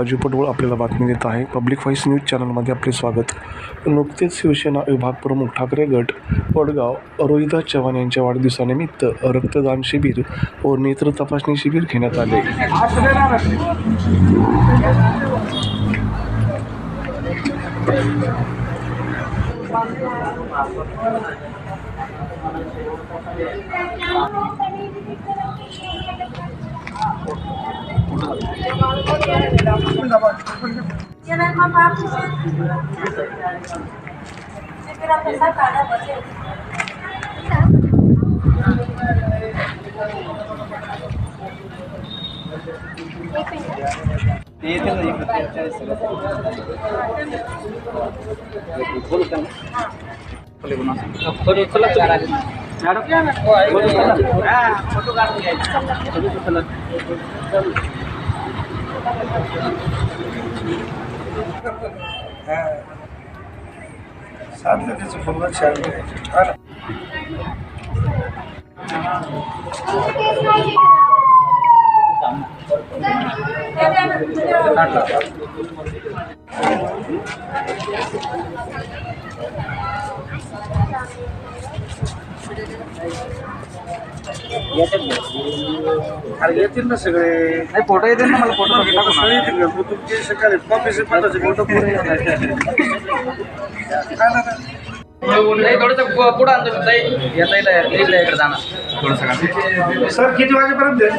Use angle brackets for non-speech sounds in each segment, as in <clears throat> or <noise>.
राजू पटवळ आपल्याला बातमी देत आहे. पब्लिक व्हॉइस न्यूज चॅनलमध्ये आपले स्वागत. नुकतेच शिवसेना विभाग प्रमुख ठाकरे गट वडगाव रोहिदास चव्हाण यांच्या वाढदिवसानिमित्त रक्तदान शिबिर व नेत्र तपासणी शिबिर घेण्यात आले. Tienen mamá, pues. Espera, pensar cada pues. साधलं त्याचं फुलवर छान Thank you. अरे येतील ना सगळे. नाही फोटो येते ना मला फोटो टाकू सगळे येतील ना. तू तुमचे सकाळी कॉफीचे पाठाचे फोटो पुढे. नाही थोडंसं पुढं आणतो मी. ताई येता येता इकडे इकडे जाणार सर किती वाजेपर्यंत आहे?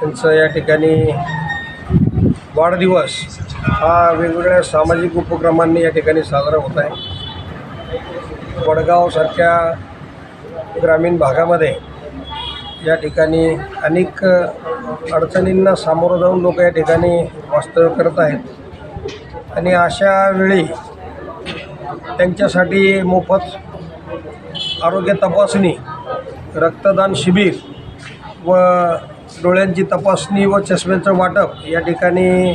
त्यांचा या ठिकाणी वाढदिवस हा वेगवेगळ्या सामाजिक उपक्रमांनी या ठिकाणी साजरा होत आहे. वडगावसारख्या ग्रामीण भागामध्ये या ठिकाणी अनेक अडचणींना सामोरं जाऊन लोक या ठिकाणी वास्तव्य करत आहेत. आणि अशा वेळी त्यांच्यासाठी मोफत आरोग्य तपासणी रक्तदान शिबिर व डोळ्यांची तपासणी व चष्म्याचं वाटप या ठिकाणी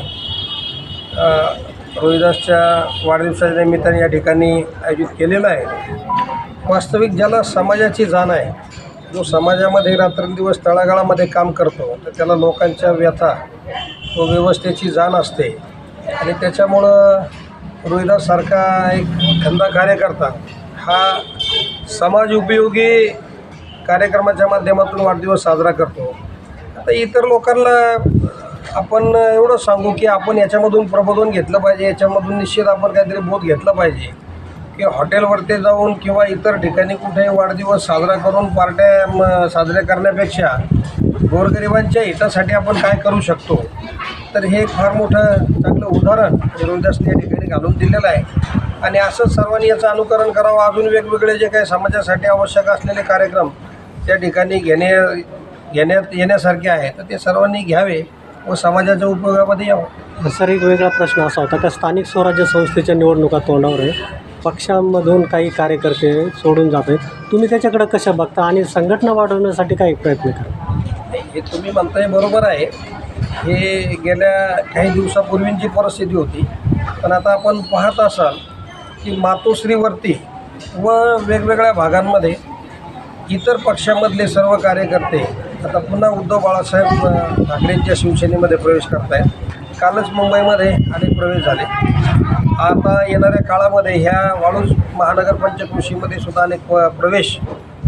रोहिदासच्या वाढदिवसाच्या निमित्ताने या ठिकाणी आयोजित केलेलं आहे. वास्तविक ज्याला समाजाची जाण आहे जो समाजामध्ये रात्रंदिवस तळागाळामध्ये काम करतो तर त्याला लोकांच्या व्यथा व व्यवस्थेची जाण असते. आणि त्याच्यामुळं रोहिदाससारखा एक धंदा कार्यकर्ता हा समाज उपयोगी कार्यक्रमाच्या माध्यमातून वाढदिवस साजरा करतो. आता इतर लोकांना आपण एवढं सांगू की आपण याच्यामधून प्रबोधन घेतलं पाहिजे याच्यामधून निश्चित आपण काहीतरी बोध घेतला पाहिजे. की हॉटेलवरती जाऊन किंवा इतर ठिकाणी कुठे वाढदिवस साजरा करून पार्ट्या साजऱ्या करण्यापेक्षा गोरगरिबांच्या हितासाठी आपण काय करू शकतो? तर हे एक फार मोठं चांगलं उदाहरण रोहिदासने या ठिकाणी घालून दिलेलं आहे. आणि असंच सर्वांनी याचं अनुकरण करावं. अजून वेगवेगळे जे काही समाजासाठी आवश्यक असलेले कार्यक्रम त्या ठिकाणी घेणे घेण्यात येण्यासारखे आहे. तर ते सर्वांनी घ्यावे व समाजाच्या उपयोगामध्ये यावं. सर एक वेगळा प्रश्न असा होता. का स्थानिक स्वराज्य संस्थेच्या निवडणुका तोंडावर आहे. पक्षांमधून काही कार्यकर्ते सोडून जात आहेत. तुम्ही त्याच्याकडे कशा बघता आणि संघटना वाढवण्यासाठी काही प्रयत्न करा? हे तुम्ही म्हणताय बरोबर आहे. हे गेल्या काही दिवसापूर्वींची परिस्थिती होती. पण आता आपण पाहत असाल की मातोश्रीवरती व वेगवेगळ्या भागांमध्ये इतर पक्षामधले सर्व कार्यकर्ते आता पुन्हा उद्धव बाळासाहेब ठाकरेंच्या शिवसेनेमध्ये प्रवेश करत आहेत कालच मुंबईमध्ये अनेक प्रवेश झाले. आता येणाऱ्या काळामध्ये ह्या वाळूज महानगर पंचकृषीमध्ये सुद्धा अनेक प- प्रवेश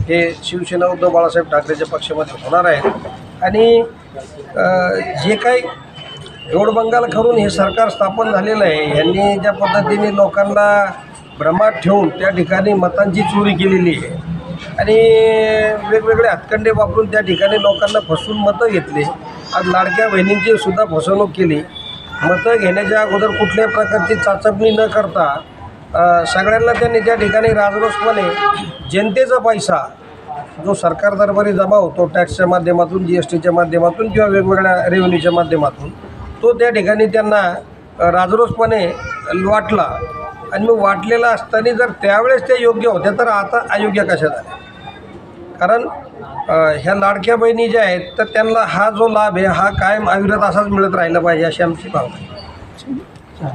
हे शिवसेना उद्धव बाळासाहेब ठाकरेच्या पक्षामध्ये होणार आहेत. आणि जे काही जोडबंगाल करून हे सरकार स्थापन झालेलं आहे यांनी ज्या पद्धतीने लोकांना भ्रमात ठेवून त्या ठिकाणी मतांची चोरी केलेली आहे आणि वेगवेगळे हातखंडे वापरून त्या ठिकाणी लोकांना फसवून मतं घेतली. आज लाडक्या बहिणींची सुद्धा फसवणूक केली. मतं घेण्याच्या अगोदर कुठल्याही प्रकारची चाचपणी न करता सगळ्यांना त्यांनी त्या ठिकाणी राजरोसपणे जनतेचा पैसा जो सरकार दरबारी जमा होतो टॅक्सच्या माध्यमातून जी एस टीच्या माध्यमातून किंवा वेगवेगळ्या रेव्हेन्यूच्या माध्यमातून तो त्या ठिकाणी त्यांना राजरोसपणे वाटला. आणि मग वाटलेला असताना जर त्यावेळेस ते योग्य होत्या तर आता अयोग्य कशा झाल्या कारण ह्या लाडक्या बहिणी ज्या आहेत तर त्यांना हा जो लाभ आहे हा कायम अविरत असाच मिळत राहिला पाहिजे अशी आमची भावना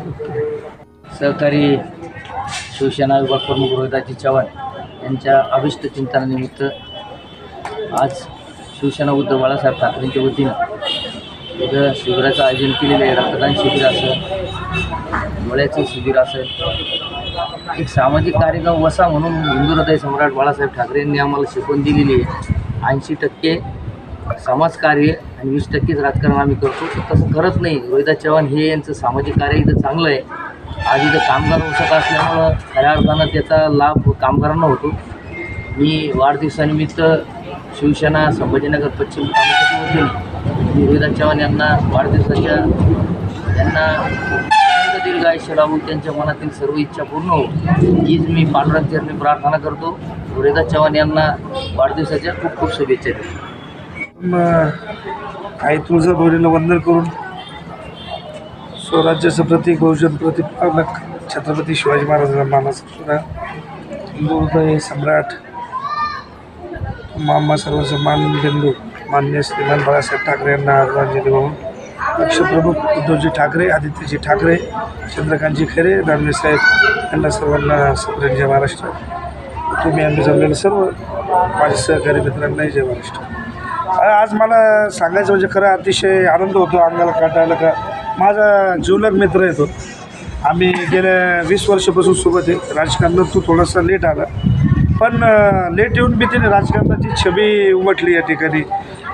सहकारी शिवसेना विभाग प्रमुख रोहिदाजी चव्हाण यांच्या अभिष्ट चिंतनानिमित्त आज शिवसेना उद्धव बाळासाहेब ठाकरेंच्या वतीनं उद्या शिबिराचं आयोजन केलेलं आहे. रक्तदान शिबिर असेल डोळ्याचं शिबिर असेल एक सामाजिक कार्यक्रम वसा म्हणून हिंदू हृदय सम्राट बाळासाहेब ठाकरे यांनी आम्हाला शिकवण दिलेली आहे. ऐंशी टक्के समाजकार्य आणि वीस टक्केच राजकारण आम्ही करतो. तसं करत नाही. रोहिदास चव्हाण हे यांचं सामाजिक कार्य इथं चांगलं आहे. आज इथं कामगार औषध असल्यामुळं खऱ्या अर्थानं त्याचा लाभ कामगारांना होतो. मी वाढदिवसानिमित्त शिवसेना संभाजीनगर पश्चिम तालुक्याच्या वतीने मी रोहिदास चव्हाण यांना वाढदिवसाच्या त्यांना दीर्घ आयुष्य लावून त्यांच्या मनातील सर्व इच्छा पूर्ण हो हीच मी पांडुरंग प्रार्थना करतो. वृदा चव्हाण यांना वाढदिवसाच्या खूप खूप शुभेच्छा देतो. आई तुळजाभवानीला वंदन करून स्वराज्याचं प्रतीक बहुजन प्रतिपालक छत्रपती शिवाजी महाराजांना मानाचा सुद्धा हिंदू हृदय सम्राट मामा सर्वसन्मान बिंदू मान्य श्रीमान बाळासाहेब ठाकरे यांना आदरांजली वाहून पक्षप्रमुख उद्धवजी ठाकरे आदित्यजी ठाकरे चंद्रकांतजी खरे दानवे साहेब यांना सर्वांना सप्रेम महाराष्ट्र. तुम्ही आम्ही जमलेले सर्व माझे सहकारी मित्रांनाही जय महाराष्ट्र. आज मला सांगायचं म्हणजे खरं अतिशय आनंद होतो अंगाला काटायला का? माझा जीवलग मित्र येतो. आम्ही गेल्या वीस वर्षापासून सोबत आहे. राजकारणात तू थोडासा लेट आला. पण लेट येऊन मी तिने राजकारणाची छबी उमटली या ठिकाणी.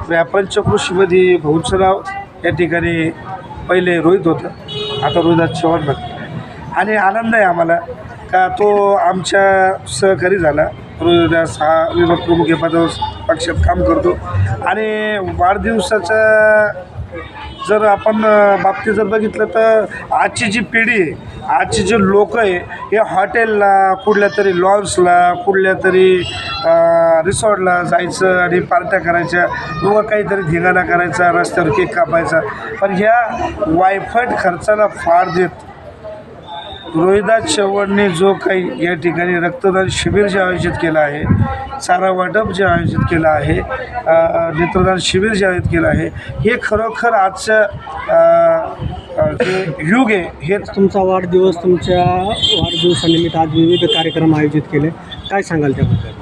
व्यापंचकृषीमध्ये पंचकृषीमध्ये या ठिकाणी पहिले रोहित होतं. आता रोहिदास चव्हाण बघ आणि आनंद आहे आम्हाला का तो आमच्या सहकारी झाला. रोहिदास हा विभाग प्रमुख या पदावर पक्षात काम करतो. आणि वाढदिवसाचा जर आपण बाबतीत जर बघितलं तर आजची जी पिढी आहे आजची जे लोक आहे हे हॉटेलला कुठल्या तरी लॉन्सला कुठल्या तरी रिसॉर्टला जायचं आणि पार्ट्या करायच्या किंवा काहीतरी धिंगाणा करायचा रस्त्यावर केक कापायचा. पण ह्या वायफट खर्चाला फार देत. रोहिदास चव्हाणने जो काही या ठिकाणी रक्तदान शिबिर जे आयोजित केलं आहे चारा वाटप जे आयोजित केलं आहे नेत्रदान शिबिर जे आयोजित केलं आहे हे खरोखर आजचं जे युग आहे हे तुमचा वाढदिवस तुमच्या वाढदिवसानिमित्त आज विविध कार्यक्रम आयोजित केले. काय सांगाल त्याबद्दल?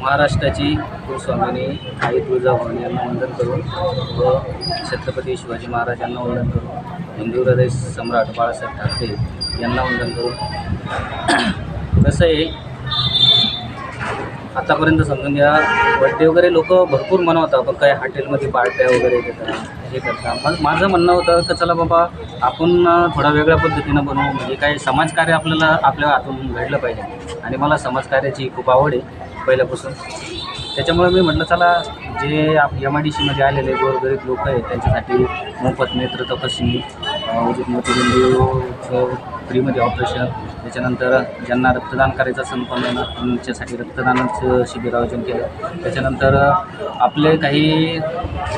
महाराष्ट्राची कुलस्वामिनी आई तुळजाभवानी यांना वंदन करून व छत्रपती शिवाजी महाराजांना वंदन करून हिंदू सम्राट बाळासाहेब ठाकरे यांना वंदन करून <clears throat> कसं आहे आतापर्यंत समजून घ्या बड्डे वगैरे लोक भरपूर मनवतात पण काही हॉटेलमध्ये पार्ट्या वगैरे देतात हे करतात. मग माझं म्हणणं होतं तर चला बाबा आपण थोडा वेगळ्या पद्धतीनं बनवू म्हणजे काही समाजकार्य आपल्याला आपल्या हातून घडलं पाहिजे. आणि मला समाजकार्याची खूप आवड आहे पहिल्यापासून. त्याच्यामुळे मी म्हटलं चला जे आप एम आय डी सीमध्ये आलेले गोरगरीब लोक आहेत त्यांच्यासाठी मोफत नेत्र तपासणी अं, फ्रीमध्ये ऑपरेशन त्याच्यानंतर ज्यांना रक्तदान करायचं असेल पण त्यांच्यासाठी रक्तदानाचं शिबिर आयोजन केलं. त्याच्यानंतर आपले काही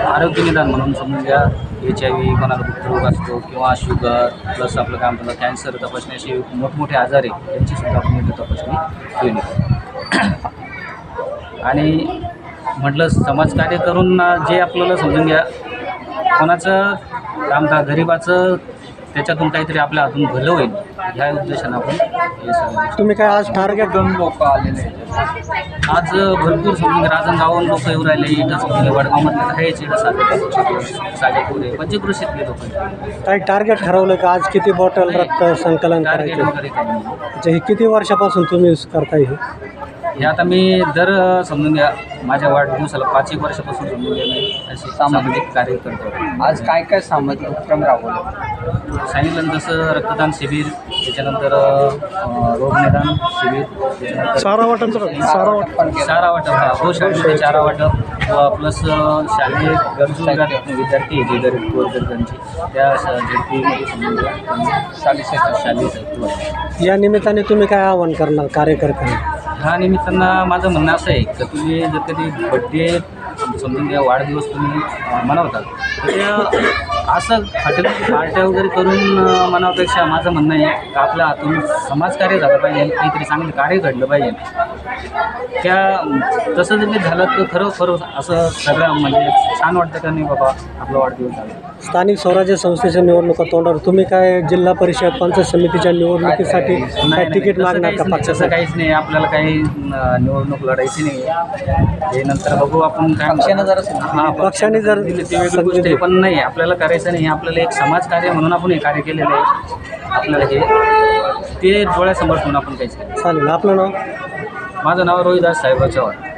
आरोग्य निदान म्हणून समजून घ्या. एच आय व्ही कोणाला गुप्तरोग असतो किंवा शुगर प्लस आपलं काय म्हणतात कॅन्सर तपासणी असे मोठमोठे आजार आहे त्यांचीसुद्धा आपण इथं तपासणी केली. आणि म्हटलं समाजकार्य करून जे आपल्याला समजून घ्या कोणाचं का गरिबाचं त्याच्यातून काहीतरी आपल्या हातून भलं होईल ह्या उद्देशानं आपण हे सगळं तुम्ही काय आज टार्गेट लोक आलेले आज भरपूर समजून राजनगावून लोक येऊ राहिले समजून वडगावमधले तर आहेच इथं साजे साजेपुरे पंचकृषीतले लोक काही टार्गेट ठरवलं का? आज किती बॉटल रक्त संकलन टार्गेट करायचे? वगैरे काही नाही. अच्छा हे किती वर्षापासून तुम्ही करताय हे? हे आता मी दर समजून घ्या माझ्या वाढदिवसाला पाच एक वर्षापासून समजून घ्या मी असे सामाजिक कार्य करतो. आज काय काय सामाजिक उपक्रम राबवले? सांगितलं तसं रक्तदान शिबिर त्याच्यानंतर रोगनिदान शिबिर चारा वाटपचं चारा वाटप. चारा वाटप हा हो शाळेमध्ये चारा वाटप प्लस शालेय गरजू विद्यार्थी विद्यार्थी आहे जे गरीब गोरगरिबांचे त्या झडपीमध्ये समजून घ्या. शालेय शालेय वाटप. या निमित्ताने तुम्ही काय आवाहन करणार कार्यकर्त्यांना? ह्या निमित्तानं माझं म्हणणं असं आहे की तुम्ही जर कधी बड्डे समजून घ्या वाढदिवस तुम्ही मनवतात. तर असं हॉटेल पार्ट्या वगैरे करून मनापेक्षा माझं म्हणणं आहे की आपल्या हातून समाजकार्य झालं पाहिजे काहीतरी चांगलं कार्य घडलं पाहिजे. त्या तसं जर झालं तर खरं खरं असं सगळं म्हणजे छान वाटतं का नाही बाबा आपला वाढदिवस झाला? स्थानिक स्वराज्य संस्थेच्या निवडणुका तोंडावर. तुम्ही काय जिल्हा परिषद पंचायत समितीच्या निवडणुकीसाठी काय नाही, तिकीट नाही, मागणार का काहीच नाही, तसं पक्षासाठी काहीच नाही. आपल्याला काही निवडणूक लढायची नाही. हे नंतर बघू आपण काय पक्षानं जरा हा पक्षाने जर दिली ती वेगळी संधी गोष्ट आहे. पण नाही आपल्याला करायचं नाही. आपल्याला एक समाजकार्य म्हणून आपण हे कार्य केलेलं आहे. आपल्याला हे ते डोळ्यासमोर ठेवून आपण काहीच केलं चालेल. आपलं नाव? माझं नाव रोहिदास साहेबराव चव्हाण